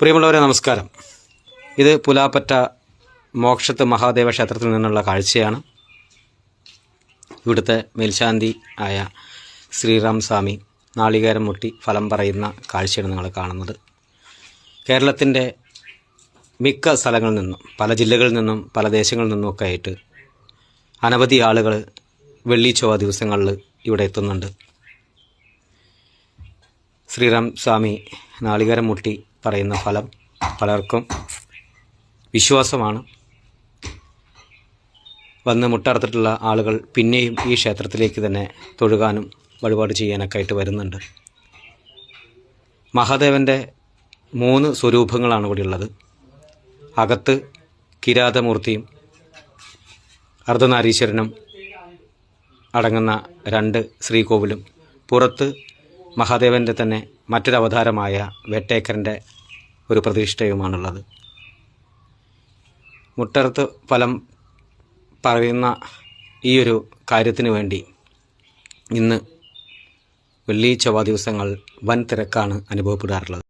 പ്രിയമുള്ളവരെ നമസ്കാരം. ഇത് പുലാപ്പറ്റ മോക്ഷത്ത് മഹാദേവ ക്ഷേത്രത്തിൽ നിന്നുള്ള കാഴ്ചയാണ്. ഇവിടുത്തെ മേൽശാന്തി ആയ ശ്രീറാം സ്വാമി നാളികേരം മുട്ടി ഫലം പറയുന്ന കാഴ്ചയാണ് നിങ്ങൾ കാണുന്നത്. കേരളത്തിന്റെ മിക്ക സ്ഥലങ്ങളിൽ നിന്നും പല ജില്ലകളിൽ നിന്നും പല ദേശങ്ങളിൽ നിന്നുമൊക്കെ ആയിട്ട് അനവധി ആളുകൾ വെള്ളി ചൊവ്വ ദിവസങ്ങളിൽ ഇവിടെ എത്തുന്നുണ്ട്. ശ്രീറാം സ്വാമി നാളികേരം മുട്ടി പറയുന്ന ഫലം പലർക്കും വിശ്വാസമാണ്. വന്ന് മുട്ടറുത്തിട്ടുള്ള ആളുകൾ പിന്നെയും ഈ ക്ഷേത്രത്തിലേക്ക് തന്നെ തൊഴുകാനും വഴിപാട് ചെയ്യാനൊക്കെ ആയിട്ട് വരുന്നുണ്ട്. മഹാദേവന്റെ മൂന്ന് സ്വരൂപങ്ങളാണ് ഇവിടെ ഉള്ളത് അകത്ത് കിരാതമൂർത്തിയും അർദ്ധനാരീശ്വരനും അടങ്ങുന്ന രണ്ട് ശ്രീകോവിലും പുറത്ത് മഹാദേവന്റെ തന്നെ മറ്റൊരവതാരമായ വെട്ടേക്കറിന്റെ ഒരു പ്രതിഷ്ഠയുമാണുള്ളത്. മുട്ടർത്ത് ഫലം പറയുന്ന ഈ ഒരു കാര്യത്തിന് വേണ്ടി ഇന്ന് വെള്ളി ചൊവ്വ ദിവസങ്ങൾ വൻ തിരക്കാണ് അനുഭവപ്പെടാറുള്ളത്.